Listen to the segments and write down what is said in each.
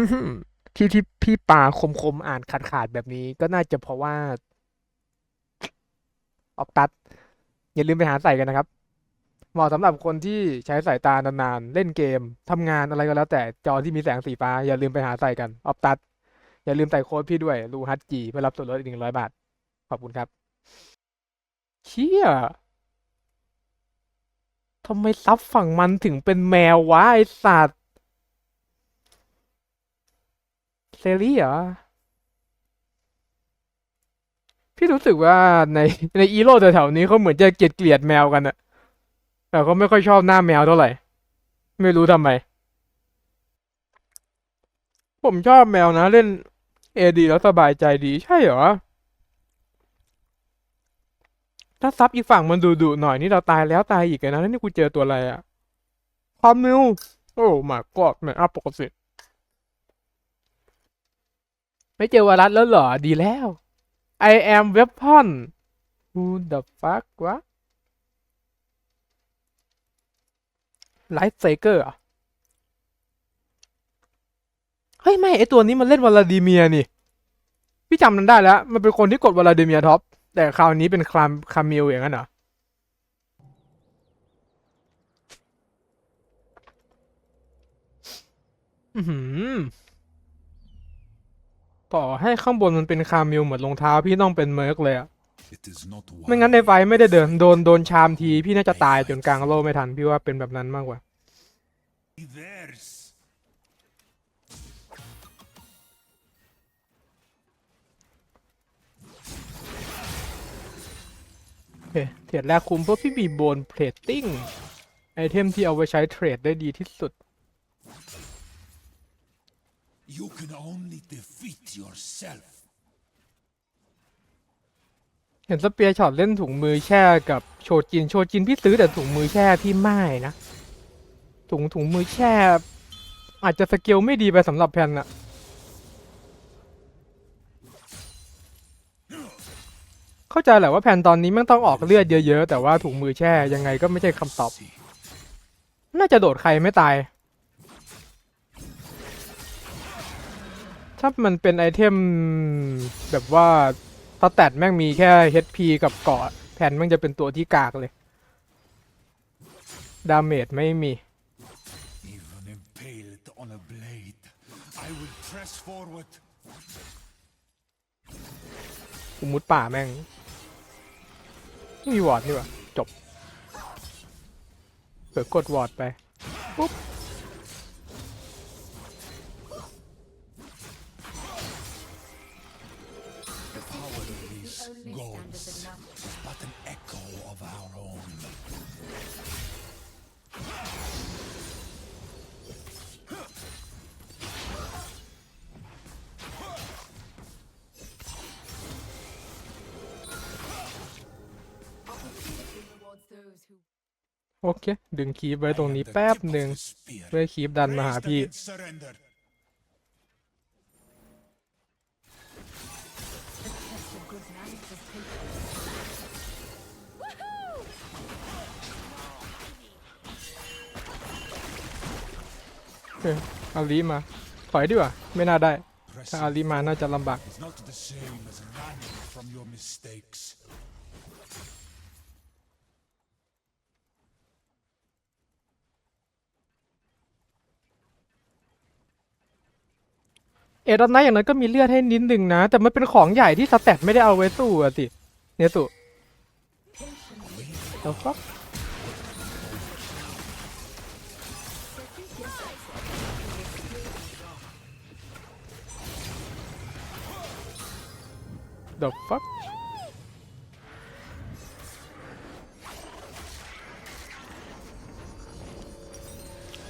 อือหือที่ที่พี่ปาคมคมๆอ่านขาดขาดๆแบบนี้ ก็น่าจะเพราะว่าออกตัด อย่าลืมไปหาใส่กันนะครับ เหมาะสำหรับคนที่ใช้สายตานานๆ เล่นเกมทำงานอะไรก็แล้ว แต่จอที่มีแสงสีฟ้า อย่าลืมไปหาใส่กันออฟตัด อย่าลืมใส่โค้ดพี่ด้วยรูฮัตจีเพื่อรับส่วนลดอีกหนึ่งร้อยบาท ขอบคุณครับเชี่ยทำไมซับฝั่งมันถึงเป็นแมววะไอสัตว์ เซรีเหรอ พี่รู้สึกว่าในในอีโร่แถวๆนี้เขาเหมือนจะเกลียดเกลียดแมวกันอะแต่เขาไม่ค่อยชอบหน้าแมวเท่าไหร่ ไม่รู้ทำไม ผมชอบแมวนะเล่นเอดีแล้วสบายใจดีใช่เหรอ ถ้าซับอีกฝั่งมันดุดุหน่อยนี่เราตายแล้วตายอีกนะแล้วนี่กูเจอตัวอะไรอะความนิวโอ้มากอดแม่อัพปกติ ไม่เจอวารัสแล้วเหรอ ดีแล้ว I am weapon who the fuck วะ Life Faker เหรอเฮ้ย ไม่ไอตัวนี้มันเล่นวลาดิเมียนี่ พี่จำนั้นได้แล้ว มันเป็นคนที่กดวลาดิเมียท็อป แต่คราวนี้เป็นคลามคามิลอย่างนั้นเหรออือหือ ต่อให้ข้างบนมันเป็นคามิลเหมือนรองเท้าพี่ต้องเป็นเมิร์กเลยอะ It is not ไม่งั้นในไฟไม่ได้เดินโดนโดนชามที พี่น่าจะตายจนกลางโลกไม่ทัน พี่ว่าเป็นแบบนั้นมากกว่า theirs. โอเคเทรดแรกคุ้มเพราะพี่มีโบนเพลตติ้งไอเทมที่เอาไว้ใช้เทรดได้ดีที่สุด You can only defeat yourself. เห็นสเปียร์ช็อตเล่นถุงมือแช่กับโชจิน โชจินพี่ซื้อแต่ถุงมือแช่พี่ไม่นะ ถุงถุงมือแช่ อาจจะสเกลไม่ดีไปสำหรับแพนอะเข้าใจแหละว่าแพนตอนนี้มันต้องออกเลือดเยอะๆ แต่ว่าถุงมือแช่ยังไงก็ไม่ใช่คำตอบ น่าจะโดดใครไม่ตาย ถ้ามันเป็นไอเทมแบบว่าสแตทแม่งมีแค่ HP กับเกาะแผ่นแม่งจะเป็นตัวที่กากเลย ดาเมจไม่มี even impaled on a blade, I will press forward. อุมุดป่าแม่งไม่มีวอร์ดนี่หว่าจบเปิดกดวอร์ดไปปุ๊บ โอเค ดึงคีบไว้ตรงนี้แป๊บหนึ่ง The spear เพื่อคีบดันมาหา raised พี่ against surrender. โอเคอาลีมา ถอยดีกว่า ไม่น่าได้ ถ้า Pressing อาลีมาน่าจะลำบาก อดอนไนอย่างนั้นก็มีเลือดให้นิดหนึ่งนะ แต่มันเป็นของใหญ่ที่สแตทไม่ได้เอาไว้สู้อะสิเนสุเดี๋ยวฟักเดี๋ยวฟัก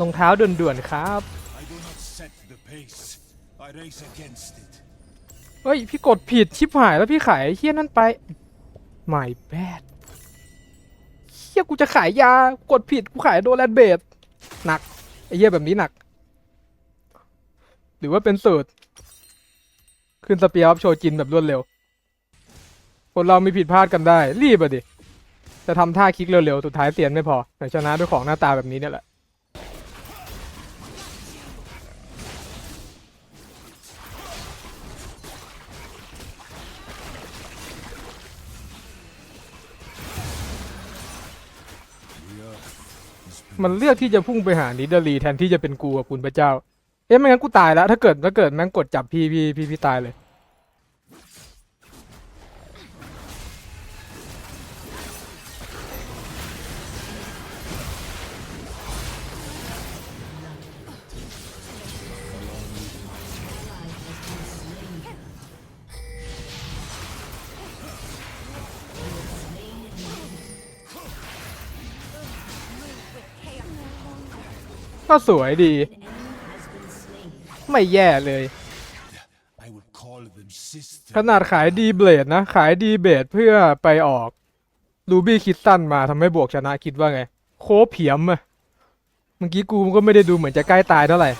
รองเท้าด่วนๆครับ I race against it. เฮ้ย พี่กดผิดชิบหายแล้วพี่ขายไอ้เฮี้ยนั่นไปไม่แบดเฮี้ยกูจะขายยากดผิดกูขายโดแลนเบดหนักไอ้เฮี้ยแบบนี้หนัก หรือว่าเป็นสูตรขึ้นสเปียร์ออฟโชจินแบบรวดเร็ว คนเรามีผิดพลาดกันได้ รีบอะดิ จะทำท่าคลิกเร็วๆ สุดท้ายเสียนไม่พอแต่ชนะด้วยของหน้าตาแบบนี้เนี่ยแหละ มันเลือกที่จะพุ่งไปหานิดาลีแทนที่จะเป็นกูกับคุณพระเจ้า เอ๊ะไม่งั้นกูตายแล้ว ถ้าเกิดถ้าเกิดแม่งกดจับพี่พี่พี่พี่ตายเลย ก็สวยดี ไม่แย่เลย ขนาดขายดีเบลดนะ ขายดีเบลดเพื่อไปออกรูบี้คิดตันมาทำให้บวกชนะคิดว่าไง โคเพียมอะเมื่อกี้กูก็ไม่ได้ดูเหมือนจะใกล้ตายเท่าไหร่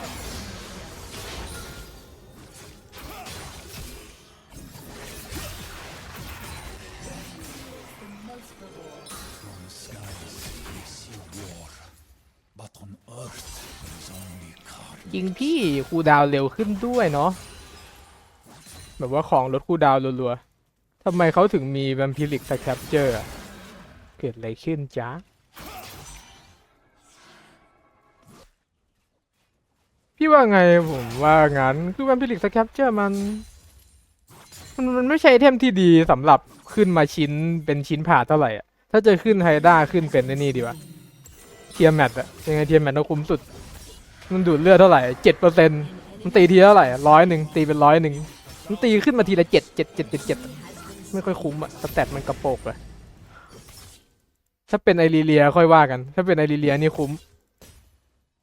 ริงพี่คูดาวเร็วขึ้นด้วยเนาะแบบว่าของลดคูดาวรัวๆทำไมเขาถึงมีแวมพิลิกสแคปเจอร์เกิดอะไรขึ้นจ๊ะพี่ว่าไงผมว่างั้นคือแวมพิลิกสแคปเจอร์มันมันมันไม่ใช่เทมที่ดีสำหรับขึ้นมาชิ้นเป็นชิ้นผ่าเท่าไหร่อะ ถ้าจะขึ้นไฮด้าขึ้นเป็นนี่ดีวะเทียมแมทอะยังไงเทียมแมทก็คุ้มสุด มันดูดเลือดเท่าไหร่เจ็ดเปอร์เซ็นมันตีทีเท่าไหร่ร้อยหนึ่งตีเป็นร้อยหนึ่งมันตีขึ้นมาทีละเจ็ดเจ็ดเจ็ดเจ็ดเจ็ดไม่ค่อยคุ้มอะสแตทมันกระโปกเลยถ้าเป็นไอรีเลียค่อยว่ากัน ถ้าเป็นไอรีเลียนี่คุ้ม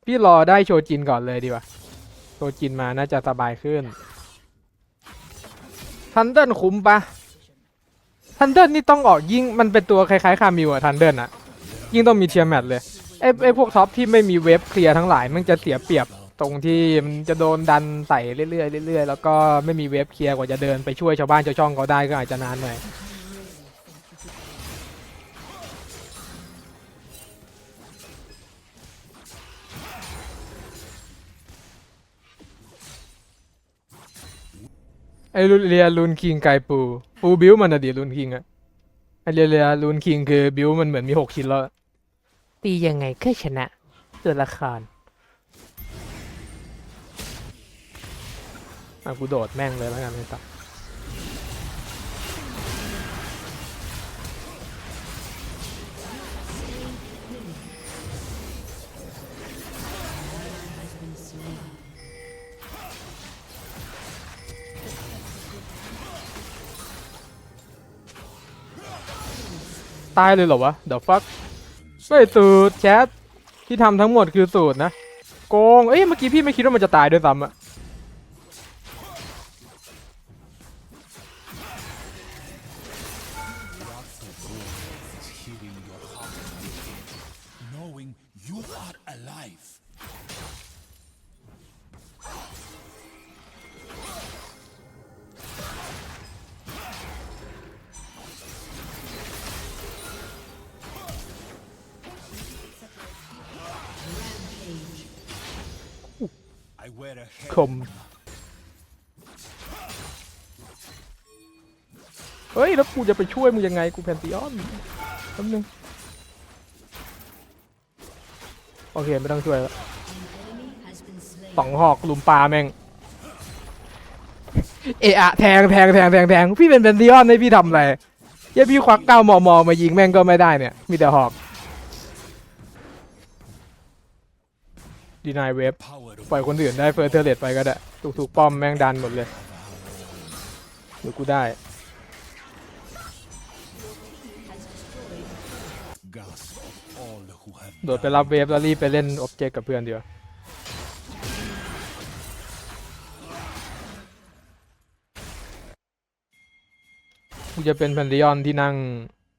พี่รอได้โชจินก่อนเลยดีกว่าโชจินมาน่าจะสบายขึ้นทันเดิลคุ้มปะทันเดิลนี่ต้องออกยิ่งมันเป็นตัวคล้ายๆคามิวอะทันเดิลอะยิ่งต้องมีเทียร์แมทเลย ไอ้ไอ้พวกท็อปที่ไม่มีเว็บเคลียร์ทั้งหลายมันจะเสียเปรียบตรงที่มันจะโดนดันใส่เรื่อยๆเรื่อยๆแล้วก็ไม่มีเว็บเคลียร์กว่าจะเดินไปช่วยชาวบ้านชาวช่องเขาได้ก็อาจจะนานหน่อยไอ้เรียลูนคิงไกปูปูบิวมันอะดีลูนคิงอะไอ้เรียเรียลูนคิงคือบิวมันเหมือนมีหกชิ้นแล้ว ตียังไงก็ชนะตัวละครอะกูโดดแม่งเลยแล้วกันไม่ตัดตายเลยเหรอวะเดี๋ยวฟัก ไม่สูตรแชทที่ทำทั้งหมดคือสูตรนะ โกง เอ้ยเมื่อกี้พี่ไม่คิดว่ามันจะตายด้วยซ้ำอะ คม เฮ้ย แล้วกูจะไปช่วยมึงยังไง กูแพนติออนแป๊บนึง โอเค ไม่ต้องช่วยแล้วสองหอกลุมปลาแม่ง เอะอะแทงแทงแทงแทงแทงพี่เป็นแพนติออนให้พี่ทำอะไรเหี้ยพี่ควักเก้ามอมอมายิงแม่งก็ไม่ได้เนี่ย มีแต่หอกดีนายเวฟ power ปล่อยคนอื่นได้เฟิร์สเทเลตไปก็ได้ถูกๆป้อมแม่งดันหมดเลยหรือกูได้โดดไปรับเวฟแล้วรีบไปเล่นออบเจกต์กับเพื่อนเดียวากูจะเป็นแพนดิออนที่นั่ง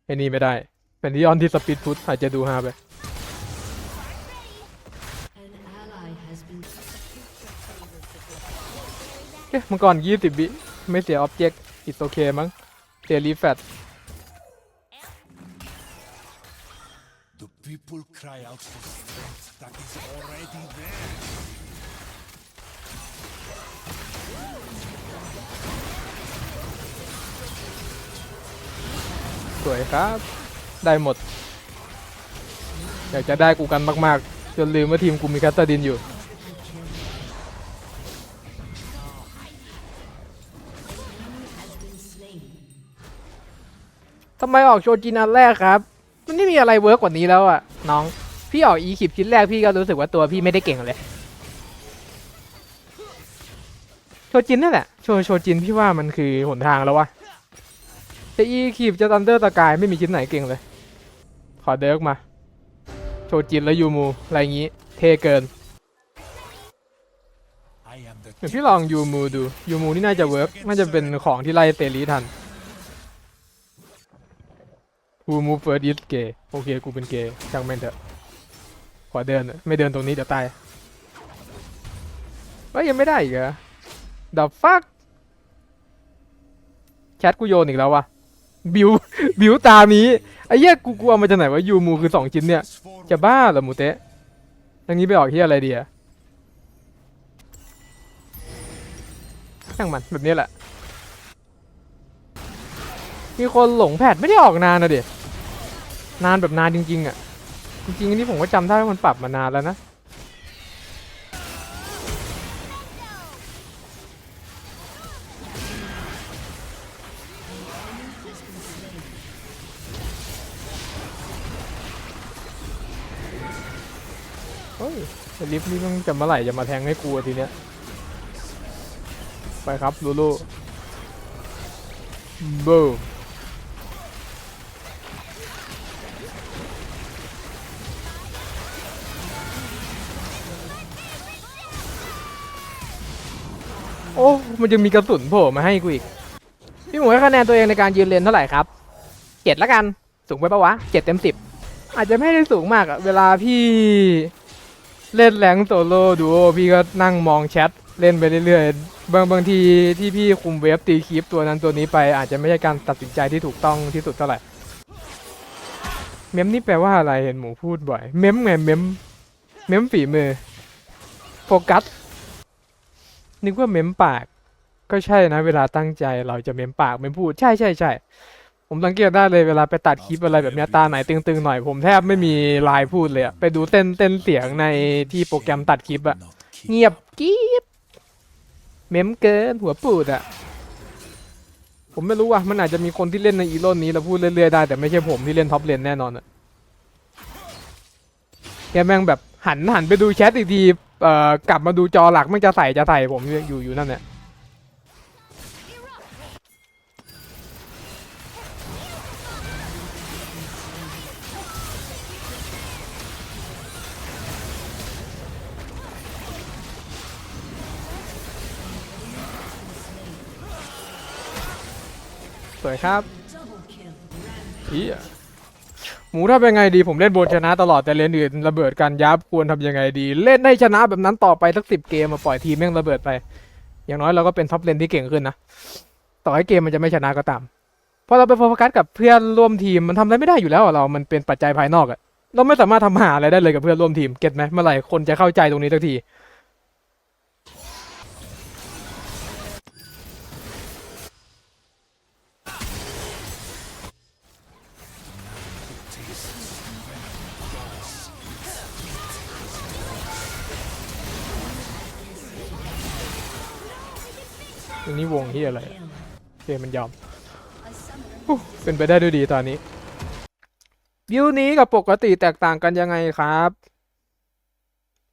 ไอ้นี่ไม่ได้แพนดิออนที่สปีดฟุตอาจจะดูฮาไป เอ๊ะมังกรยี่สิบวิไม่เสียออบเจกต์อิสโอเคมั้งเสียรีแฟต The people cry out for strength that is already there. สวยครับ ได้หมด อยากจะได้กูกันมาก ๆ จนลืมว่าทีมกูมีแคสตาดินอยู่ ทำไมออกโชจินอันแรกครับ มันไม่มีอะไรเวิร์กกว่านี้แล้วอะน้อง พี่ออกอีคิปชิ้นแรกพี่ก็รู้สึกว่าตัวพี่ไม่ได้เก่งเลย โชจินนั่นแหละ โชโชจินพี่ว่ามันคือหนทางแล้ววะจะอีคิปจะตันเดอร์ตะกายไม่มีชิ้นไหนเก่งเลย ขอเดิร์กมา โชจินแล้วยูมูอะไรอย่างงี้ เท่เกินเดี๋ยวพี่ลองยูมูดูยูมูนี่น่าจะเวิร์กน่าจะเป็นของที่ไล่เตลีทัน ยูมูเฟิร์สอิสเกย์โอเคกูเป็นเกย์ช่างแม่งเถอะขอเดินไม่เดินตรงนี้เดี๋ยวตายเฮ้ยยังไม่ได้อีกเหรอ The fuck แชทกูโยนอีกแล้ววะบิวบิวตามนี้ไอ้เหี้ยกูกูเอามาจากไหนวะยูมูคือสองชิ้นเนี่ยจะบ้าเหรอมูเตะอันนี้ไปออกที่อะไรดีอะช่างมันแบบนี้แหละ มีคนหลงแพทไม่ได้ออกนานนะเด็นานแบบนานจริง ๆอะ จริงๆอันนี้ผมก็จำได้ว่ามันปรับมานานแล้วนะเฮ้ยลิฟต์นี่มันจะเมื่อไหร่จะมาแทงให้กูอะทีเนี้ย ไปครับ ลูลูบูม มันยังมีกระสุนโผล่มาให้กูอีก พี่หมูให้คะแนนตัวเองในการยืนเลนเท่าไหร่ครับเจ็ดละกัน สูงไปปะวะเจ็ดเต็มสิบอาจจะไม่ได้สูงมากอะเวลาพี่เล่นแรงโซโล่ดูโอพี่ก็นั่งมองแชทเล่นไปเรื่อยๆ บางบางทีที่พี่คุมเวฟตีคลิปตัวนั้นตัวนี้ไป อาจจะไม่ใช่การตัดสินใจที่ถูกต้องที่สุดเท่าไหร่ เมมนี่แปลว่าอะไรเห็นหมูพูดบ่อย เมมไงเมม เมมฝีมือ โฟกัส นึกว่าเมมปาก ก็ใช่นะ เวลาตั้งใจเราจะเม้มปากเมมพูดใช่ใช่ใช่ผมสังเกตได้เลยเวลาไปตัดคลิปอะไรแบบเนี้ยตาไหนตึงๆหน่อยผมแทบไม่มีลายพูดเลยอะไปดูเต้นเต้นเสียงในที่โปรแกรมตัดคลิปอะเงียบกริบเม้มเกินหัวปูดอะผมไม่รู้ว่ามันอาจจะมีคนที่เล่นในอีโร่นนี้แล้วพูดเรื่อยๆได้แต่ไม่ใช่ผมที่เล่นท็อปเลนแน่นอนอะแกแม่งแบบหันหันไปดูแชทอีกทีเอ่อกลับมาดูจอหลักม่งจะใส่จะใส่ผมอยู่อยู่นั่นแหละ สวยครับ Double kill. เฮียหมูถ้าเป็นไงดีผมเล่นบนชนะตลอดแต่เลนอื่นระเบิดกันยับควรทำยังไงดี เล่นให้ชนะแบบนั้นต่อไปสักสิบเกมมาปล่อยทีมแม่งระเบิดไป อย่างน้อยเราก็เป็นท็อปเลนที่เก่งขึ้นนะต่อให้เกมมันจะไม่ชนะก็ตามพอเราไปโฟกัสกับเพื่อนร่วมทีมมันทำอะไรไม่ได้อยู่แล้วอะเรา มันเป็นปัจจัยภายนอกอะเราไม่สามารถทำหาอะไรได้เลยกับเพื่อนร่วมทีมเก็ตไหมเมื่อไหร่คนจะเข้าใจตรงนี้สักที อันนี้วงที่อะไรโอเคมันยอมเป็นไปได้ด้วยดีตอนนี้บิวนี้กับปกติแตกต่างกันยังไงครับ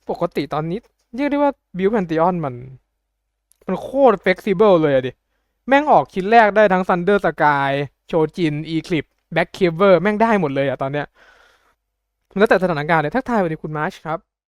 ปกติตอนนี้เรียกได้ว่าบิวแพนติออนมัน มันโคตรเฟ e ซิเบิลเลยอะดิ แม่งออกชิ้นแรกได้ทั้ง Thunder Sky โชจิน Eclipse Back c a v e r แม่งได้หมดเลยอะตอนเนี้ยแล้วแต่สถานการณ์เลยทักทายสวัสดีคุณมาร์ชครับ